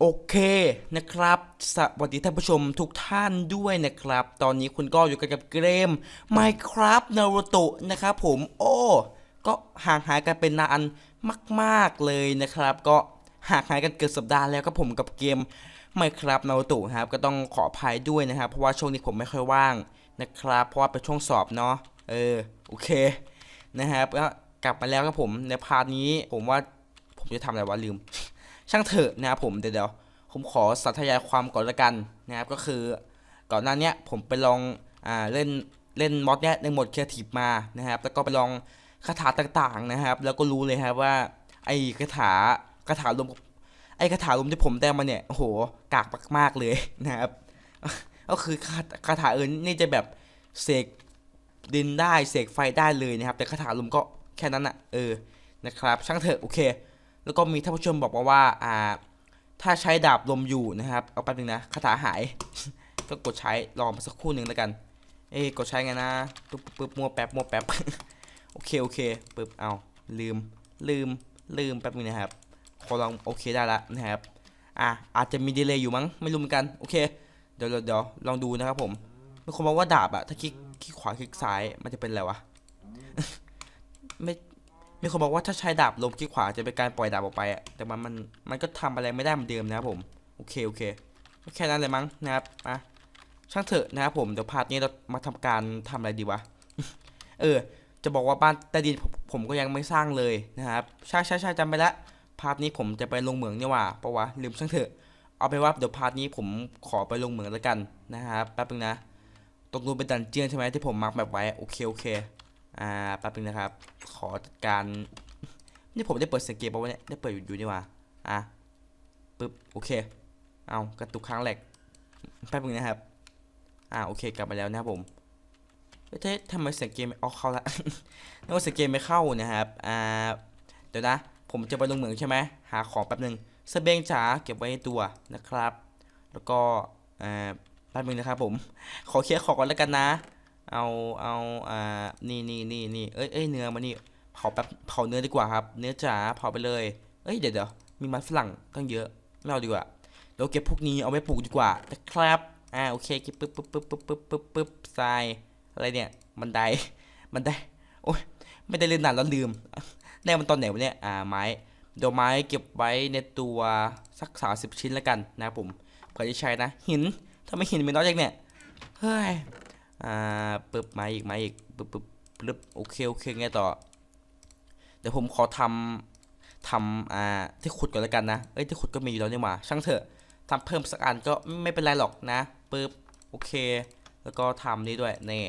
โอเคนะครับ สวัสดีท่านผู้ชมทุกท่านด้วยนะครับ ตอนนี้คุณก็อยู่กันกับเกม Minecraft Naruto นะครับผม โอ้ ก็ห่างหายกันเป็นนานมาก ๆ เลยนะครับ ก็ห่างหายกันเกือบสัปดาห์แล้วก็ผมกับเกม Minecraft Naruto ครับ ก็ต้องขออภัยด้วยนะครับ เพราะว่าช่วงนี้ผมไม่ค่อยว่างนะครับ เพราะว่าเป็นช่วงสอบเนาะ เออ โอเค นะครับ ก็กลับมาแล้วครับผม ในพาร์ทนี้ผมว่าผมจะทำอะไรวะลืม ช่างเถอะนะครับผมเดี๋ยวผมขอสาธยายความก่อนละกันนะครับก็คือ ก่อนหน้านี้ผมไปลองอ่าเล่นเล่นมอดเนี้ยในหมดครีเอทีฟมานะครับ แล้วก็ไปลองคาถาต่างๆนะครับ แล้วก็รู้เลยครับว่าไอ้คาถาคาถาลมไอ้คาถาลมที่ผมได้มาเนี่ยโอ้โหกากมากๆเลยนะครับ ก็คือคาคาถาอื่นนี่จะแบบเสกดินได้เสกไฟได้เลยนะครับ แต่คาถาลมก็แค่นั้นอะเออนะครับ ช่างเถอะโอเค แล้วก็มีท่านผู้ชมบอกมาว่าอ่า ถ้าใช้ดาบลมอยู่นะครับเอาแป๊บนึงนะคาถาหาย ก็กดใช้รอมาสักคู่หนึ่งแล้วกัน เอ้กดใช้ไงนะปึ๊บปึ๊บมัวแป๊บมัวแป๊บโอเคโอเคปึ๊บเอาลืม ลืมลืมแป๊บนึงนะครับขอลองโอเคได้ละนะครับอะอาจจะมีดีเลย์อยู่มั้งไม่รู้เหมือนกันโอเคเดี๋ยวเดี๋ยวเดี๋ยวลองดูนะครับผมมีคนบอกว่าดาบอะถ้าคลิกคลิกขวาคลิกซ้ายมันจะเป็นอะไรวะไม่ มีคนบอกว่าถ้าใช้ดาบลมคลิกขวาจะเป็นการปล่อยดาบออกไปอะแต่มันมันมันก็ทำอะไรไม่ได้เหมือนเดิมนะครับผมโอเคโอเคแค่นั้นเลยมั้งนะครับอะช่างเถอะนะครับผมเดี๋ยวพาร์ทนี้เรามาทำการทำอะไรดีวะเออ จะบอกว่าบ้านใต้ดินผมผมก็ยังไม่สร้างเลยนะครับใช่ใช่ใช่จำไปละพาร์ทนี้ผมจะไปลงเหมืองนี่หว่าปะวะลืมช่างเถอะเอาไปว่าเดี๋ยวพาร์ทนี้ผมขอไปลงเหมืองแล้วกันนะครับแป๊บนึงนะตรงนู้นเป็นดันเจียนใช่ไหมที่ผมมาร์กแบบไว้โอเคโอเค อ่าแป๊บนึงนะครับ ขอจัดการนี่ผมได้เปิดสเกมปะวะเนี่ยได้เปิดอยู่อยู่นี่ว่าอะปึ๊บโอเค เอากระตุกครั้งแหลกแป๊บนึงนะครับ อ่าโอเคกลับมาแล้วนะครับผมเอ๊ะทำไมเสียงเกมไม่ออกเข้าละนึกว่าเสียงเกมไม่เข้านะครับ อ่า เดี๋ยวนะ ผมจะไปลงเหมืองใช่ไหม หาของแป๊บนึงสเบงจ๋าเก็บไว้ในตัวนะครับ แล้วก็อ่าแป๊บนึงนะครับผม ขอเคลียร์ของก่อนแล้วกันนะ เอาเอาอ่านี่นี่นี่นี่เอ้ยเอ้ยเนื้อมานี่เผาแป๊บเผาเนื้อดีกว่าครับ เนื้อจ๋าเผาไปเลย เอ้ยเดี๋ยวเดี๋ยวมีมันฝรั่งตั้งเยอะไม่เอาดีกว่าเดี๋ยวเก็บพวกนี้เอาไว้ปลูกดีกว่านะครับอ่าโอเคเก็บปึ๊บปึ๊บปึ๊บปึ๊บปึ๊บปึ๊บปึ๊บทรายอะไรเนี่ยบันไดบันไดโอ้ยไม่ได้เล่นนานแล้วลืมได้มันตอนไหนวะเนี่ยอ่าไม้เดี๋ยวไม้เก็บไว้ในตัวสักสามสิบชิ้นแล้วกันนะครับผมเผื่อจะใช้นะหินถ้าไม่หินมีน้อยจังเนี่ยเฮ้ย อ่าปึ๊บม้อีกม้อีกปึ๊บปึ๊บปึ๊บโอเคโอเคไงต่อ เดี๋ยวผมขอทำทำอ่าที่ขุดก่อนแล้วกันนะ เอ้ยที่ขุดก็มีอยู่แล้วนี่หว่าช่างเถอะทำเพิ่มสักอันก็ไม่เป็นไรหรอกนะปึ๊บโอเค แล้วก็ทำนี้ด้วยเน่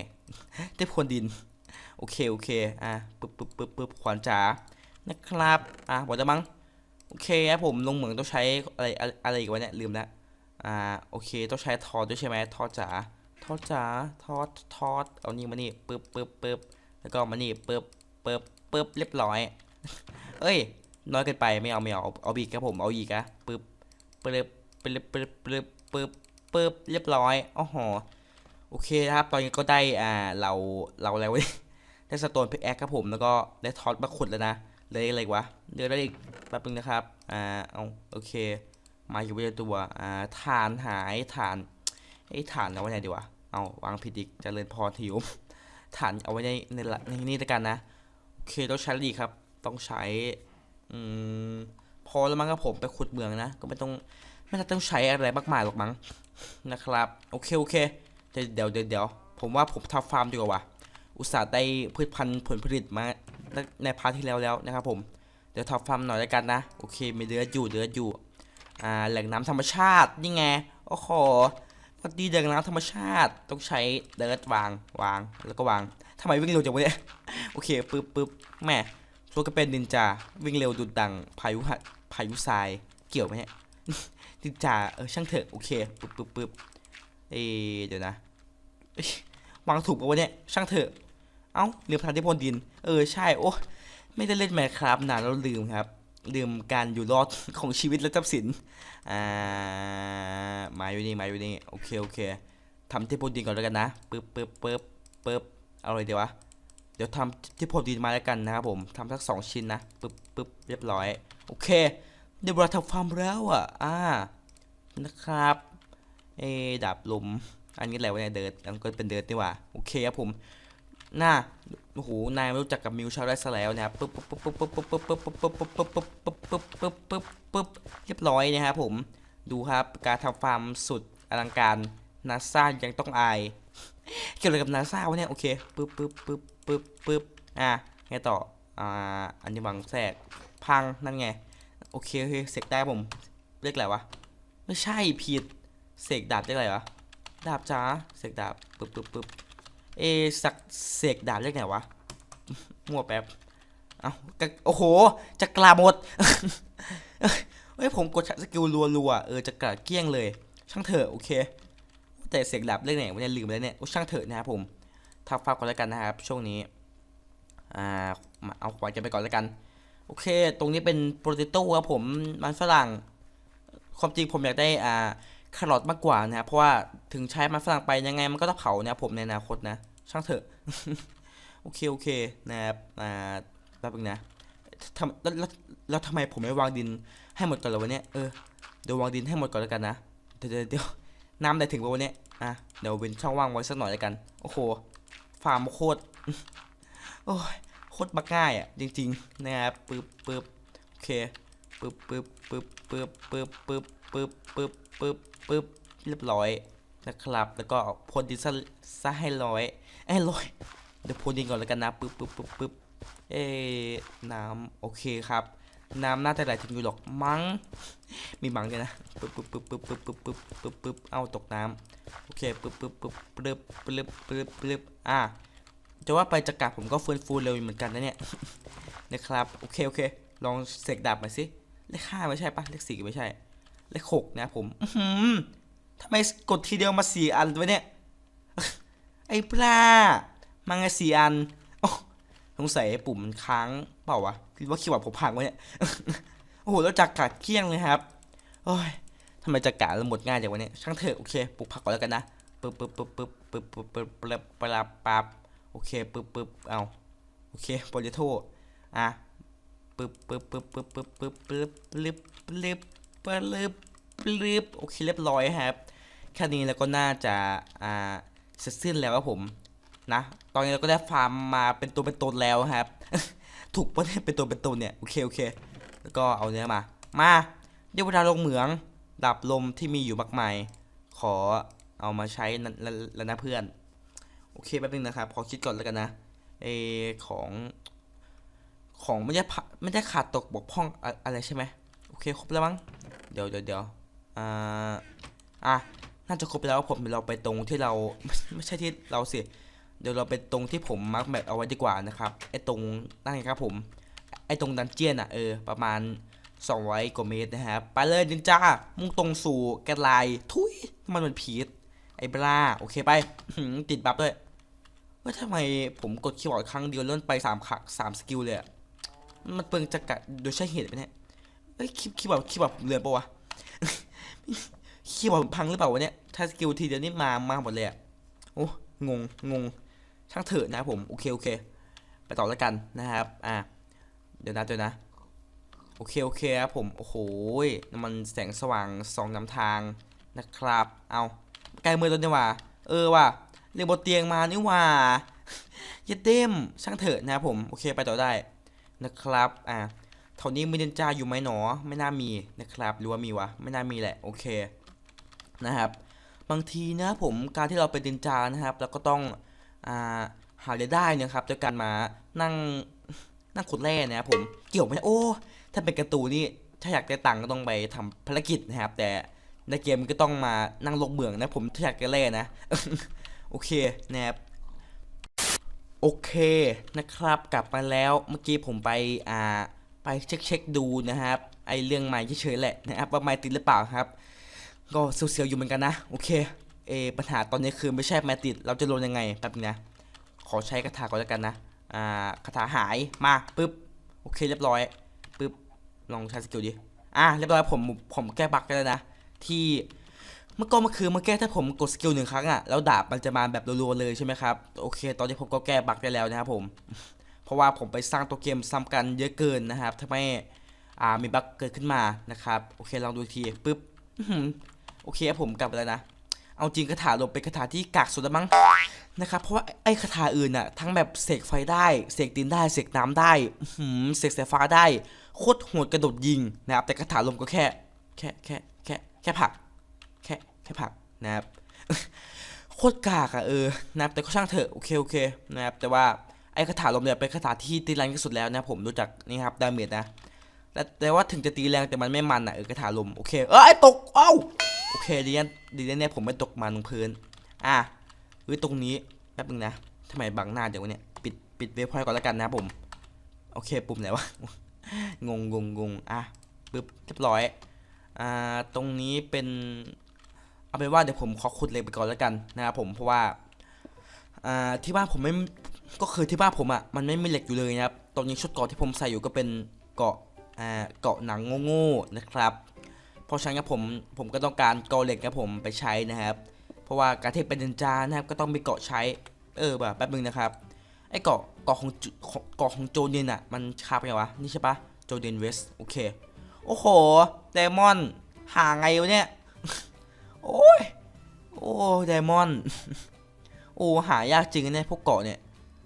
ที่พรวนดิน โอเคโอเคอะปึ๊บปึ๊บปึ๊บปึ๊บขวานจ๋านะครับอะบอกจะมั้งโอเคครับผมลงเหมืองต้องใช้อะไรอะไรอีกวะเนี่ยลืมแล้วอ่าโอเคต้องใช้ทอดด้วยใช่ไหมทอจ๋า ทอดจ๋าทอดทอดเอานี่มานี่ปึ๊บปึ๊บปึ๊บแล้วก็มานี่ปึ๊บปึ๊บปึ๊บเรียบร้อย เอ้ย น้อยเกินไปไม่เอาไม่เอาเอาเอาอีกครับผมเอาอีกอะปึ๊บปึ๊บปึ๊บปึ๊บปึ๊บปึ๊บปึ๊บเรียบร้อยอ๋อหโอเคนะครับตอนนี้ก็ได้อ่าเราเราอะไรวะได้สโตนพิกแอคครับผมแล้วก็ได้ทอสมาขุดแล้วนะเลยอะไรวะเดี๋ยวได้อีกแป๊บนึงนะครับอ่าเอาโอเค มาอยู่ไว้ในตัวอ่าฐานหายฐานไอ้ฐานเอาไว้ไหนดีวะ เอาวางผิดอีกเจริญพรทิวฐานเอาไว้ในในในนี่แล้วกันนะโอเคต้องใช้ดีครับ ต้องใช้อืมพอแล้วมั้งครับผมไปขุดเมืองนะ ก็ไม่ต้องไม่ต้องใช้อะไรมากมายหรอกมั้งนะครับ โอเคโอเคเดี๋ยวเดี๋ยวเดี๋ยวผมว่าผมทำฟาร์มดีกว่าวะอุตส่าห์ได้พืชพันธุ์ผลผลิตมาในพาร์ทที่แล้วแล้วนะครับผมเดี๋ยวทำฟาร์มหน่อยแล้วกันนะ โอเคมีเดือดอยู่เดือดอยู่อ่าแหล่งน้ำธรรมชาตินี่ไงโอ้โห พอดีแหล่งน้ำธรรมชาติต้องใช้เดิร์ดวางวางแล้วก็วางทำไมวิ่งเร็วจังวะเนี่ยโอเคปึ๊บปึ๊บแม่ตัวก็เป็นนินจาวิ่งเร็วดุดดังพายุหัดพายุทรายเกี่ยวไหมเนี่ยนินจาเออช่างเถอะโอเคปึ๊บปึ๊บปึ๊บเอเดี๋ยวนะวางถูกปะวะเนี่ยช่างเถอะเอ้าลืมทางที่พนดิน เออใช่โอ้ไม่ได้เล่นแมคครับนานแล้วลืมครับ ลืมการอยู่รอดของชีวิตและทรัพย์สิน อ่า มาอยู่นี่มาอยู่นี่โอเคโอเคทำที่พนดินก่อนแล้วกันนะปึ๊บปึ๊บปึ๊บปึ๊บเอาเลยเดี๋ยววะ เดี๋ยวทำที่ผมดีมาแล้วกันนะครับผมทำสักสองชิ้นนะปึ๊บปึ๊บเรียบร้อย โอเค เดี๋ยวเราทำฟาร์มแล้วอะ อ่า นะครับ เอดาบลม อันนี้อะไรวะเนี่ยเดิร์ดอันก็เป็นเดิร์ดนี่ว่า โอเคครับผมหน้า โอ้โหนายรู้จักกับมิวชาร์ได้แล้วนะครับปึ๊บปึ๊บปึ๊บปึ๊บปึ๊บปึ๊บปึ๊บปึ๊บปึ๊บปึ๊บปึ๊บปึ๊บปึ๊บปึ๊บปึ๊บปึ๊บเรียบร้อยนะครับผมดูครับการทำฟาร์มสุดอลังการนาซายังต้องอายเกี่ยวอะไรกับนาซาวะเนี่ยโอเคปึ๊บปึ๊บปึ๊บปึ๊บปึ๊บอะไงต่ออ่าอันนี้บังแทรกพังนั่นไงโอเคโอเคเสกได้ผมเรียกอะไรวะไม่ใช่ผิดเสกดาบเรียกอะไรวะดาบจ้าเสกดาบปึ๊บปึ๊บปึ๊บ เอสักเสกดาบเรียกไงวะมั่วแป๊บเอากะโอ้โห จะกลาหมดเฮ้ยผมกดสกิลรัวๆเออจะกระเกลี้ยงเลย ช่างเถอะโอเค แต่เสกดาบเรียกไงวะเนี่ยลืมแล้วเนี่ยช่างเถอะนะครับผมทักฟังก่อนแล้วกันนะครับ ช่วงนี้อ่ามาเอาขวานกันไปก่อนแล้วกัน โอเค ตรงนี้เป็นโปรติโต้ครับผมมันฝรั่งความจริงผมอยากได้อ่า แครอทมากกว่านะครับเพราะว่าถึงใช้มันฝรั่งไปยังไงมันก็ต้องเผาเนะครับผมในอนาคตนะ ช่างเถอะ โอเคโอเคนะครับอ่าแป๊บนึงนะทำแล้วแล้วทำไมผมไม่วางดินให้หมดก่อนเลยวะเนี่ยเออเดี๋ยววางดินให้หมดก่อนแล้วกันนะเดี๋ยวเดี๋ยวน้ำได้ถึงวันนี้อะเดี๋ยวเว้นช่องว่างไว้สักหน่อยแล้วกัน โอ้โหฟาร์มโคตรโอ้ยโคตรมักง่ายอะจริงๆนะครับปึ๊บปึ๊บโอเคปึ๊บปึ๊บปึ๊บปึ๊บปึ๊บปึ๊บปึ๊บปึ๊บปึ๊บ ปึ๊บเรียบร้อยนะครับ แล้วก็พ่นดินซะซะให้ร้อยไอ้ร้อยเดี๋ยวพ่นดินก่อนแล้วกันนะปึ๊บปึ๊บปึ๊บปึ๊บเอ้น้ำโอเคครับ น้ำน่าจะไหลถึงอยู่หรอกมั้งมีมังด้วยนะปึ๊บปึ๊บปึ๊บปึ๊บปึ๊บปึ๊บปึ๊บปึ๊บปึ๊บเอาตกน้ำโอเคปึ๊บปึ๊บปึ๊บปึ๊บปึ๊บปึ๊บปึ๊บอะจะว่าไปจะกลับผมก็ฟื้นฟูเร็วเหมือนกันนะเนี่ยนะครับโอเคโอเค ลองเสกดาบมาสิเลขห้าไม่ใช่ปะเลขสี่ไม่ใช่ เลขหกนะผมอื้อหือทำไมกดทีเดียวมาสี่อันวะเนี่ย ไอ้ปลามาไงสี่อันโอ้สงสัยปุ่มมันค้างเปล่าวะคิดว่าคีย์บอร์ดผมพังวะเนี่ย โอ้โห แล้วจักกัดเกลี้ยงเลยครับ โอ้ยทำไมจักกัดแล้วหมดง่ายจังวะเนี่ย ช่างเถอะโอเคปลุกพักก่อนแล้วกันนะปึ๊บปึ๊บปึ๊บปึ๊บปึ๊บปึ๊บปึ๊บปึ๊บปึ๊บปึ๊บปั๊บโอเคปึ๊บปึ๊บเอาโอเคโปรเจโตอะปึ๊บปึ๊บปึ๊บปึ๊บปึ๊บปึ๊บปึ๊บปึ๊บ ปึ๊บปึ๊บโอเคเรียบร้อยครับแค่นี้แล้วก็น่าจะอ่าเสร็จสิ้นแล้วครับผมนะ ตอนนี้เราก็ได้ฟาร์มมาเป็นตัวเป็นตนแล้วครับ ถูกปะเนี่ยเป็นตัวเป็นตนเนี่ยโอเคโอเค แล้วก็เอาเนื้อมา มาเดี๋ยวเวลาลงเหมือง ดับลมที่มีอยู่มากมาย ขอเอามาใช้แล้วนะเพื่อน โอเคแป๊บนึงนะครับขอคิดก่อนแล้วกันนะเอของ ของไม่ได้ไม่ได้ขาดตกบกพร่องอะไรใช่ไหม อเคครบแล้วมั้งเดี๋ยวเดี๋ยวเดี๋ยวอ่าอะน่าจะครบแล้วผมเราไปตรงที่เราไม่ใช่ที่เราสิเดี๋ยวเราไปตรงที่ผมมาร์กแมปเอาไว้ดีกว่านะครับไอ้ตรงนั่นไงครับผมไอ้ตรงดันเจียนอะเออประมาณ200กว่าเมตรนะครับไปเลยดินจ้ามุ่งตรงสู่แกนไลทุยมันเป็นผีไอ้บลาโอเคไปติดบัฟด้วยว่าทำไมผมกดคีย์บอร์ดครั้งเดียวเลื่อนไปสามครั้สามสกิลเลยมันเปลืองจักระโดยใช่เหตุไหมเนี่ย เอ้ยคีย์คีย์บอร์ดคีย์บอร์ดผมเลือนปะวะ คีย์บอร์ดพังหรือเปล่าวะเนี่ย ถ้าสกิลทีเดียวนี่มามาหมดเลยอะโอ้งงงงช่างเถอะนะผม โอเค โอเค ไปต่อแล้วกันนะครับ อะ เดี๋ยวนะเดี๋ยวนะ โอเค โอเคครับผม โอ้โหยมันแสงสว่างสองนำทางนะครับ เอาใกล้มือแล้วนี่ว่า เออว่ะเรียกบนเตียงมานี่ว่ายัดเด้มช่างเถอะนะครับผม โอเค ไปต่อได้นะครับ อ่า แถวนี้มีเดนจาอยู่ไหมหนอ ไม่น่ามีนะครับหรือว่ามีวะไม่น่ามีแหละโอเคนะครับ บางทีนะผมการที่เราเป็นเดนจานะครับเราก็ต้องอ่าหารายได้นะครับด้วยการมานั่งนั่งขุดแร่นะครับผมเกี่ยวไหมโอ้ถ้าเป็นกร์ตูนี่ถ้าอยากได้ตังค์ก็ต้องไปทำภารกิจนะครับ แต่ในเกมก็ต้องมานั่งลงเหมืองนะผมถ้าอยากได้แร่นะโอเคนะครับโอเคนะครับกลับมาแล้วเมื่อกี้ผมไปอ่า ไปเช็คเช็คดูนะครับไอเรื่องไม้เฉยๆแหละนะครับว่าไม้ติดหรือเปล่าครับ ก็เสียวๆอยู่เหมือนกันนะโอเคเออปัญหาตอนนี้คือไม่ใช่ไม้ติดเราจะลงยังไงแป๊บนึงนะขอใช้คาถาก่อนแล้วกันนะอ่าคาถาหายมาปึ๊บโอเคเรียบร้อยปึ๊บลองใช้สกิลดิอะเรียบร้อยผมผมแก้บั๊กได้แล้วนะที่เมื่อก่อนเมื่อคืนเมื่อแก้ถ้าผมกดสกิลหนึ่งครั้งอะแล้วดาบมันจะมาแบบรัวๆเลยใช่ไหมครับโอเค ตอนนี้ผมก็แก้บั๊กได้แล้วนะครับผม เพราะว่าผมไปสร้างตัวเกมซ้ำกันเยอะเกินนะครับทำให้อ่ามีบั๊กเกิดขึ้นมานะครับโอเคลองดูทีปึ๊บโอเคผมกลับแล้วนะ เอาจริงคาถาลมเป็นคาถาที่กากสุดล้วมั้งนะครับเพราะว่าไอ้คาถาอื่นน่ะทั้งแบบเสกไฟได้เสกดินได้เสกน้ำได้หือเสกสายฟ้าได้โคตรโหดกระโดดยิงนะครับแต่คาถาลมก็แค่ แค่แค่แค่แค่ผัก แค่แค่ผักนะครับโคตรกากอะเออนะครับแต่ก็ช่างเถอะโอเคโอเคนะครับแต่ว่า ไอ้คาถาลมเนี่ยเป็นคาถาที่ตีแรงที่สุดแล้วนะผมรู้จักนี่ครับดาเมจนะแต่แต่ว่าถึงจะตีแรงแต่มันไม่มันอะเออคาถาลมโอเคเออไอ้ตกเอ้าโอเคดีนะดีนะเนี่ยผมไม่ตกมันลงพื้นอะเฮ้ยตรงนี้แป๊บนึงนะทำไมบังหน้าเดี๋ยวเนี่ยปิดปิดเวฟพอยต์ก่อนแล้วกันนะผมโอเคปุ่มไหนวะงงงงงงอะปึ๊บเรียบร้อยอ่าตรงนี้เป็นเอาเป็นว่าเดี๋ยวผมขอขุดเหล็กไปก่อนแล้วกันนะครับผมเพราะว่าอ่าที่บ้านผมไม่ ก็คือที่บ้านผมอะมันไม่มีเหล็กอยู่เลยนะครับตอนนี้ชุดเกราะที่ผมใส่อยู่ก็เป็นเกราะอ่าเกราะหนังโง่ๆนะครับ เพราะฉะนั้นผมผมก็ต้องการเกราะเหล็กครับผมไปใช้นะครับ เพราะว่าการที่เป็นนินจานะครับก็ต้องมีเกราะใช้เออแบบแป๊บนึงนะครับไอ้เกราะเกราะของเกาะของโจเดนอะมันคาบไงวะนี่ใช่ปะโจเดนเวสโอเคโอ้โหไดมอนด์หาไงวะเนี่ยโอ้ยโอ้ไดมอนด์โอ้หายากจริงนะเนี่ยพวกเกาะเนี่ย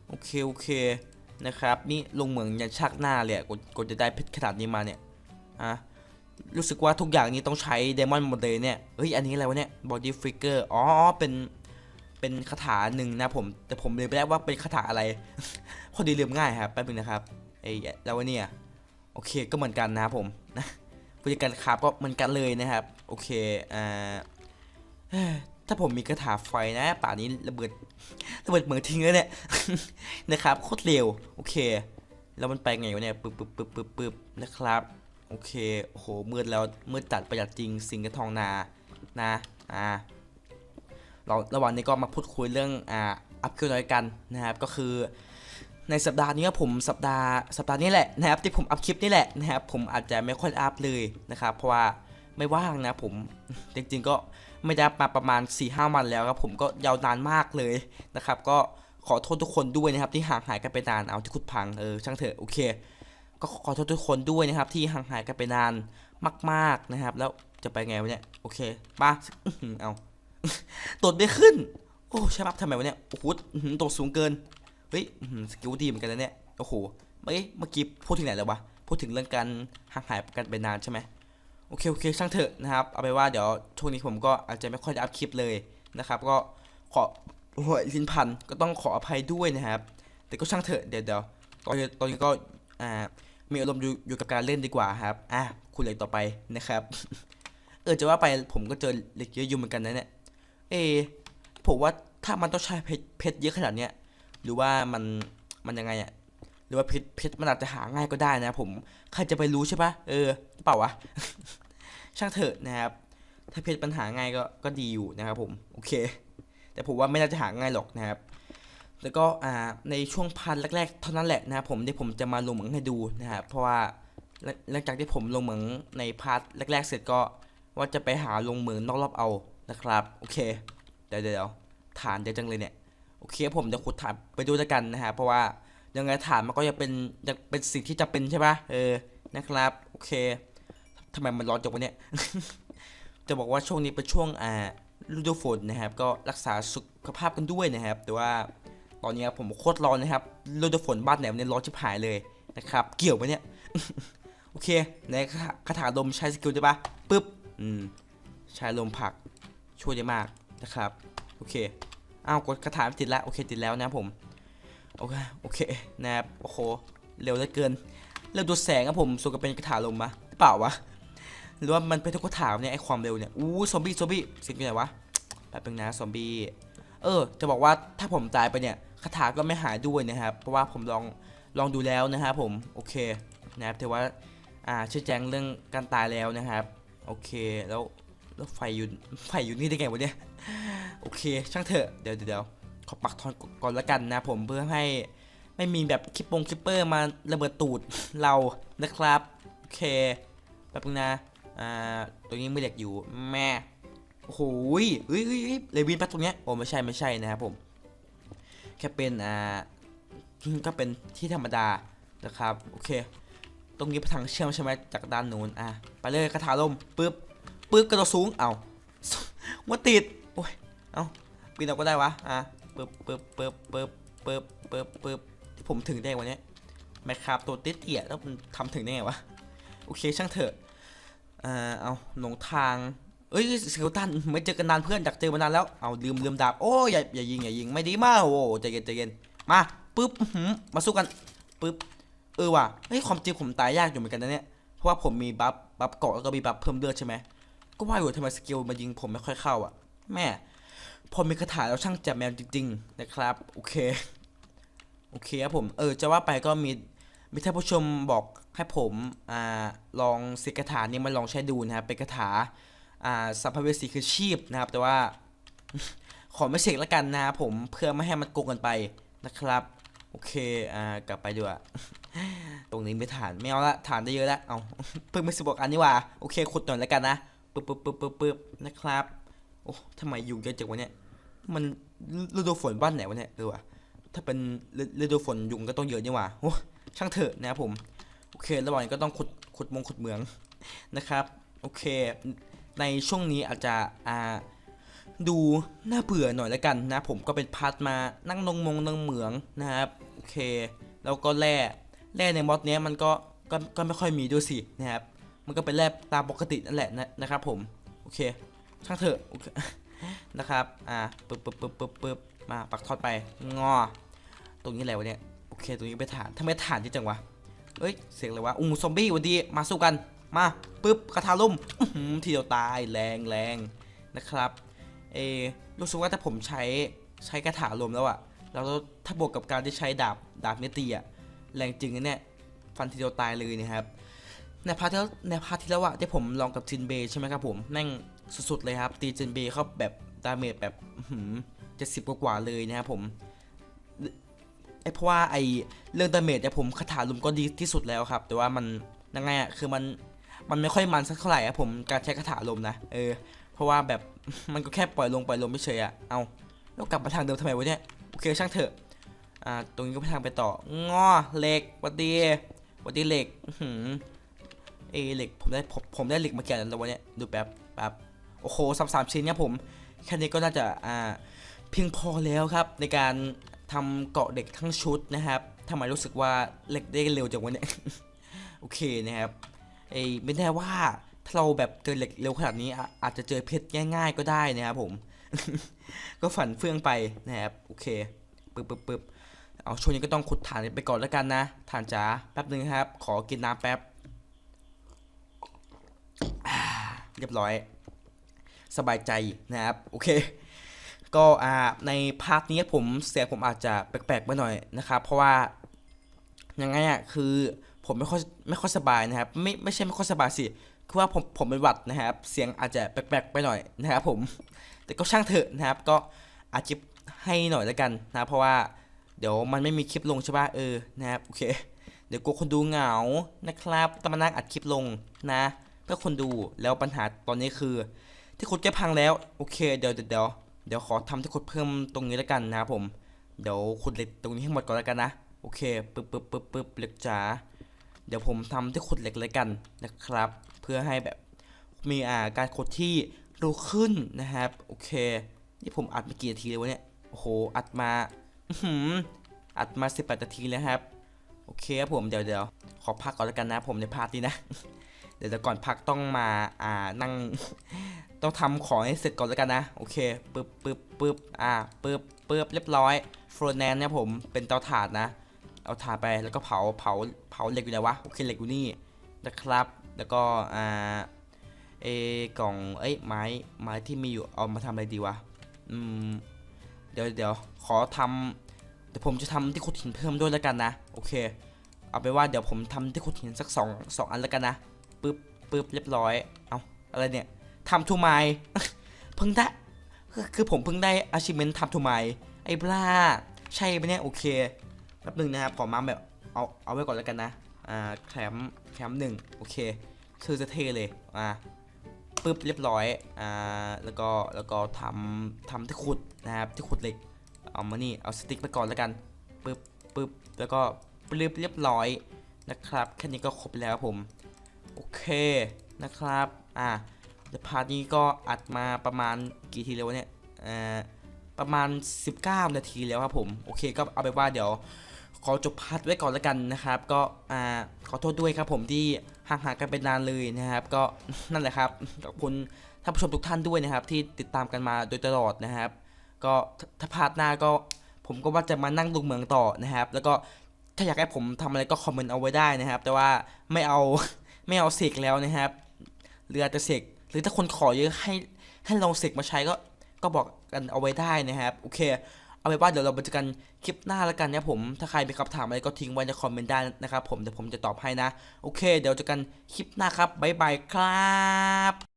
โอเคโอเคนะครับ นี่ลงเหมืองยันชักหน้าเลยกดกดจะได้เพชรขนาดนี้มาเนี่ยอะรู้สึกว่าทุกอย่างนี้ต้องใช้ไดมอนหมดเลยเนี่ย เฮ้ย อันนี้อะไรวะเนี่ย body figure อ๋อ เป็น เป็นคาถาหนึ่งนะผม แต่ผมลืมไปแล้วว่าเป็นคาถาอะไร พอดีลืมง่ายครับ แป๊บนึงนะครับไอ้แล้ววะเนี่ย โอเค ก็เหมือนกันนะผมนะบริการคราบก็เหมือนกันเลยนะครับ โอเค อ่า ถ้าผมมีกระถาไฟนะ ป่านี้ระเบิดระเบิดเหมืองทิ้งแล้วเนี่ยนะครับโคตรเร็วโอเค แล้วมันไปไงวะเนี่ยปึ๊บปึ๊บปึ๊บปึ๊บปึ๊บนะครับโอเคโอ้โหมืดแล้วมืดจัดประหยัดจริงสิงกระทองนานะอ่าเราระหว่างนี้ก็มาพูดคุยเรื่องอ่าอัพคิวน้อยกันนะครับก็คือในสัปดาห์นี้ผมสัปดาห์สัปดาห์นี้แหละนะครับที่ผมอัพคลิปนี่แหละนะครับผมอาจจะไม่ค่อยอัพเลยนะครับเพราะว่า ไม่ว่างนะผมจริงๆก็ไม่ได้มาประมาณ4-5วันแล้วครับผมก็ยาวนานมากเลยนะครับ ก็ขอโทษทุกคนด้วยนะครับ ที่ห่างหายกันไปนานเอาที่คุดพังเออช่างเถอะโอเค ก็ขอโทษทุกคนด้วยนะครับ ที่ห่างหายกันไปนานมาก ๆนะครับ แล้วจะไปไงวะเนี่ยโอเคมาอื้อหือเอาตดไม่ขึ้น โอ้ใช่ปั๊บทำไมวะเนี่ยโอ้โหตดสูงเกินเฮ้ยสกิลดีเหมือนกันนะเนี่ยโอ้โหเมื่อกี้เมื่อกี้พูดถึงไหนแล้ววะพูดถึงเรื่องการห่างหายกันไปนานใช่ไหม โอเคโอเคช่างเถอะนะครับเอาไปว่าเดี๋ยวช่วงนี้ผมก็อาจจะไม่ค่อยได้อัพคลิปเลยนะครับก็ขอโหัวลิ้นพันก็ต้องขออภัยด้วยนะครับ แต่ก็ช่างเถอะเดี๋ยวเดี๋ยวตอนนี้ตอนนี้ก็อ่ามีอารมณ์อยู่อยู่กับการเล่นดีกว่าครับอะคุณเหล็กต่อไปนะครับเออจะว่าไปผมก็เจอเหล็กเยอะอยู่เหมือนกันนะเนี่ยเอผมว่าถ้ามันต้องใช้เพชรเพชรเยอะขนาดเนี้ยหรือว่ามันมันยังไงอะ หรือว่าเพชรเพชรมันอาจจะหาง่ายก็ได้นะผมใครจะไปรู้ใช่ปะเออเปล่าวะช่างเถอะนะครับ ถ้าเพชรปัญหาง่ายก็ก็ดีอยู่นะครับผมโอเค แต่ผมว่าไม่น่าจะหาง่ายหรอกนะครับ แล้วก็อ่าในช่วงพันแรกๆเท่านั้นแหละนะครับผมที่ผมจะมาลงเหมืองให้ดูนะครับเพราะว่าหลังจากที่ผมลงเหมืองในพาร์ทแรก ๆ เสร็จก็ว่าจะไปหาลงเหมืองนอกรอบเอานะครับโอเคเดี๋ยวเดี๋ยวฐานเดี๋ยวจังเลยเนี่ยโอเคผมจะขุดฐานไปดูแล้วกันนะฮะเพราะว่า ยังไงฐานมันก็ยังเป็นยังเป็นสิ่งที่จำเป็นใช่ปะเออนะครับ โอเคทำไมมันร้อนจังวะเนี่ย จะบอกว่าช่วงนี้เป็นช่วงอ่าฤดูฝนนะครับ ก็รักษาสุขภาพกันด้วยนะครับ แต่ว่าตอนนี้ผมโคตรร้อนนะครับฤดูฝนบ้านแหนมเนี่ยร้อนชิบหายเลยนะครับ เกี่ยวไหมเนี่ย โอเค ในคาถาลมใช้สกิลได้ปะปึ๊บ อืม ใช้ลมผัก ช่วยได้มากนะครับ โอเค อ้าวกดคาถาไม่ติดแล้ว โอเคติดแล้วนะผม โอเคโอเคนะครับโอ้โหเร็วเหลือเกินเร็วดูแสงครับผมส่วนกับเป็นคาถาลมปะเปล่าวะหรือว่ามันเป็นทุกคาถาเนี่ยไอความเร็วเนี่ยอู้ซอมบี้ซอมบี้สียงอยู่ไหนวะแป๊บนึงนะซอมบี้เออ จะบอกว่าถ้าผมตายไปเนี่ยคาถาก็ไม่หายด้วยนะครับ เพราะว่าผมลองลองดูแล้วนะครับผมโอเคนะครับแต่ว่าอ่าชื่อแจงเรื่องการตายแล้วนะครับ โอเคแล้วแล้วไฟอยู่ไฟอยู่นี่ได้ไงวะเนี่ยโอเค ช่างเถอะเดี๋ยวเดี๋ยวเดี๋ยว ขอปักทอนก่อนละกันนะผมเพื่อให้ไม่มีแบบคลิปปงคลิปเปอร์มาระเบิดตูดเรานะครับโอเคแป๊บนึงนะอ่าตัวนี้ไม่เหล็กอยู่แม่โอ้โหยเอ้ยเอ้ยเอ้ยวินปัตตรงเนี้ยโอ้ไม่ใช่ไม่ใช่นะครับผมแค่เป็นอ่าก็เป็นที่ธรรมดานะครับโอเค ตรงนี้เป็นทางเชื่อมใช่ไหมจากด้านนู้นอะไปเลยคาถาลมปึ๊บปึ๊บกระโดดสูงเอาว่าติดโอ้ยเอ้าปีนออกก็ได้วะอะ ปึ๊บปึ๊บปึ๊บปึ๊บปึ๊บปึ๊บปึ๊บที่ผมถึงได้วันนี้แมคคาบตัวติดเตี่ยแล้วมันทำถึงได้ไงวะ โอเคช่างเถอะอ่าเอาหลงทางเอ้ยสกิลตันไม่เจอกันนานเพื่อนอยากเจอมานานแล้วเอาลืมลืมดาบโอ้ยอย่าอย่ายิงอย่ายิงไม่ดีมากโอ้ใจเย็นใจเย็นมาปึ๊บมาสู้กันปึ๊บเออว่ะเฮ้ยความจริงผมตายยากอยู่เหมือนกันนะเนี่ยเพราะว่าผมมีบัฟบัฟเกาะแล้วก็มีบัฟเพิ่มเลือดใช่ไหมก็ว่าอยู่ทำไมสกิลมายิงผมไม่ค่อยเข้าอะแม่ พอมีคาถาแล้วช่างจับแมวจริง ๆ นะครับ โอเค โอเคครับผม เออ จะว่าไปก็มี มีท่านผู้ชมบอกให้ผมอ่าลองเสกคาถานี้มาลองใช้ดูนะครับ เป็นคาถาอ่าสัพเพเวสีคือชีพนะครับ แต่ว่า ขอไม่เสกแล้วกันนะครับผม เพื่อไม่ให้มันโกงกันไปนะครับ โอเค อ่า กลับไปดีกว่าตรงนี้ไม่ฐานไม่เอาละฐานได้เยอะแล้วเอาเพิ่งไปสิบกอันนี่ว่าโอเคขุดหน่อยแล้วกันนะปึ๊บปึ๊บปึ๊บปึ๊บปึ๊บนะครับโอ้ทำไมยุงเยอะจังวะเนี่ย มันฤดูฝนบ้านไหนวะเนี่ยเออวะถ้าเป็นฤดูฝนยุงก็ต้องเยอะนี่หว่าโอ้ช่างเถอะนะครับผมโอเค ระหว่างนี้ก็ต้องขุดขุดมงขุดเหมืองนะครับ โอเค ในช่วงนี้อาจจะอ่าดูน่าเบื่อหน่อยแล้วกันนะผมก็เป็นพาร์ทมานั่งนงมงนั่งเหมืองนะครับโอเค แล้วก็แร่แร่ในมอดเนี้ยมันก็ก็ก็ไม่ค่อยมีด้วยสินะครับมันก็เป็นแร่ตามปกตินั่นแหละนะนะครับผมโอเคช่างเถอะโอเค นะครับ อ่าปึ๊บปึ๊บปึ๊บปึ๊บปึ๊บมาปักทอดไป งอ ตรงนี้อะไรวะเนี่ย โอเค ตรงนี้ไปฐานทำไมฐานที่จังวะ เอ้ย เสียงอะไรวะ อู้ซอมบี้วันดี มาสู้กัน มาปึ๊บกระทาลุ่มหือทีเดียวตาย แรงแรงนะครับ เอรู้สึกว่าถ้าผมใช้ใช้กระถาลมแล้วอะแล้วถ้าบวกกับการที่ใช้ดาบดาบเมตีอะแรงจริงนะเนี่ย ฟันทีเดียวตายเลยนะครับในพาร์ทที่ในพาร์ทที่แล้วอะที่ผมลองกับจินเบย์ใช่ไหมครับผม แม่ง สุดๆเลยครับ ตีจินเบย์เขาแบบดาเมจแบบเจ็ดสิบกว่าๆเลยนะครับผมไอเพราะว่าไอเรื่องดาเมจเนี่ยผมคาถาลุมก็ดีที่สุดแล้วครับ แต่ว่ามันยังไงอะคือมันมันไม่ค่อยมันสักเท่าไหร่อะผมการใช้คาถาลมนะเออเพราะว่าแบบมันก็แค่ปล่อยลงปล่อยลงไม่เฉยอะเอาแล้วกลับมาทางเดิมทำไมวะเนี่ยโอเคช่างเถอะอ่าตรงนี้ก็ไปทางไปต่องอเหล็กวัดดีวัดดีเหล็กเอเหล็กผมได้ผมผมได้เหล็กมาแก่แล้ววันเนี้ยดูแป๊บแป๊บ โอ้โหสามสามชิ้นเนี่ยผมแค่นี้ก็น่าจะอ่าเพียงพอแล้วครับ ในการทำเกาะเด็กทั้งชุดนะครับทำไมรู้สึกว่าเหล็กได้เร็วจังวะเนี่ยโอเคนะครับเอ้ยไม่แน่ว่าถ้าเราแบบเจอเหล็กเร็วขนาดนี้อาจจะเจอเพชรง่าย ๆ ก็ได้นะครับผม ก็ฝันเฟื่องไปนะครับโอเคปึ๊บปึ๊บปึ๊บเอาช่วงนี้ก็ต้องขุดฐานไปก่อนแล้วกันนะฐานจ๋าแป๊บหนึ่งครับ ขอกินน้ำแป๊บเรียบร้อย สบายใจนะครับโอเค ก็อ่าในพาร์ทนี้ผมเสียงผมอาจจะแปลกๆไปหน่อยนะครับเพราะว่ายังไงอะคือผมไม่ค่อยไม่ค่อยสบายนะครับไม่ไม่ใช่ไม่ค่อยสบายสิคือว่าผมผมเป็นหวัดนะครับ เสียงอาจจะแปลกๆไปหน่อยนะครับผมแต่ก็ช่างเถอะนะครับ ก็อาจจะให้หน่อยแล้วกันนะเพราะว่าเดี๋ยวมันไม่มีคลิปลงใช่ป่ะเออนะครับโอเค เดี๋ยวกลัวคนดูเหงานะครับต้องมานั่งอัดคลิปลงนะ เพื่อคนดูแล้วปัญหาตอนนี้คือ ที่ขุดจะพังแล้วโอเคเดี๋ยวเดี๋ยวเดี๋ยวขอทำที่ขุดเพิ่มตรงนี้แล้วกันนะครับผมเดี๋ยวขุดเหล็กตรงนี้ให้หมดก่อนแล้วกันนะโอเคปึ๊บปึ๊บปึ๊บปึ๊บเหล็กจ๋าเดี๋ยวผมทำที่ขุดเหล็กเลยกันนะครับ เพื่อให้แบบมีอ่าการขุดที่ร็วขึ้นนะครับโอเค นี่ผมอัดมากี่นาทีเลยวะเนี่ยโอ้โหอัดมาอื้อหืออัดมา18นาทีแล้วครับโอเคครับผมเดี๋ยวเดี๋ยวขอพักก่อนแล้วกันนะผมในพาร์ทนี้นะ เดี๋ยวก่อนพักต้องมาอ่านั่ง ต้องทำของให้เสร็จก่อนแล้วกันนะ โอเคปึ๊บปึ๊บปึ๊บอ่าปึ๊บปึ๊บเรียบร้อยฟลแนนเนี่ยผมเป็นเตาถ่านนะ เอาถ่านไปแล้วก็เผาเผาเผาเหล็กอยู่ไหนวะโอเคเหล็กอยู่นี่นะครับ แล้วก็อ่าเอกล่องเอ้ยไม้ไม้ที่มีอยู่เอามาทำอะไรดีวะอืมเดี๋ยวเดี๋ยวขอทำเดี๋ยวผมจะทำที่ขุดหินเพิ่มด้วยแล้วกันนะโอเค เอาไปว่าเดี๋ยวผมทำที่ขุดหินสักสองสองอันแล้วกันนะปึ๊บปึ๊บเรียบร้อยเอาอะไรเนี่ย ทำทูไมเพิ่งได้คือผมเพิ่งได้ achievement ทำทูไมไอ้บลาใช่ไหมเนี่ยโอเคแป๊บหนึงนะครับขอมาแบบเอาเอาไว้ก่อนแล้วกันนะอ่าแคมป์แคมป์หนึ่งโอเคชื่อจะเทเลยอ่าปึ๊บเรียบร้อยอ่าแล้วก็แล้วก็ทำทำที่ขุดนะครับที่ขุดเหล็กเอามานี่เอาสติ๊กไปก่อนแล้วกันปึ๊บปึ๊บแล้วก็ปลืบเรียบร้อยนะครับแค่นี้ก็ครบแล้วครับผม โอเคนะครับ อ่า เดี๋ยวพาร์ทนี้ก็อัดมาประมาณกี่ทีแล้ววะเนี่ยประมาณ 19 นาทีแล้วครับผม โอเคก็เอาไปว่าเดี๋ยว ขอจบพาร์ทไว้ก่อนแล้วกันนะครับ ก็อ่าขอโทษด้วยครับผมที่ห่างหากันเป็นนานเลยนะครับ ก็นั่นแหละครับขอบคุณท่านผู้ชมทุกท่านด้วยนะครับ ที่ติดตามกันมาโดยตลอดนะครับ ก็ถ้าพาร์ทหน้าก็ผมก็ว่าจะมานั่งดูเมืองต่อนะครับ แล้วก็ถ้าอยากให้ผมทำอะไรก็คอมเมนต์เอาไว้ได้นะครับ แต่ว่าไม่เอาไม่เอาเสกแล้วนะครับหรือจะเสก หรือถ้าคนขอเยอะให้ให้ลองเสกมาใช้ก็ก็บอกกันเอาไว้ได้นะครับ โอเค เอาไว้ว่าเดี๋ยวเราไปเจอกันคลิปหน้าแล้วกันนะผม ถ้าใครมีคำถามอะไรก็ทิ้งไว้ในคอมเมนต์ได้นะครับผมเดี๋ยวผมจะตอบให้นะ โอเค เดี๋ยวเจอกันคลิปหน้าครับบ๊ายบายครับ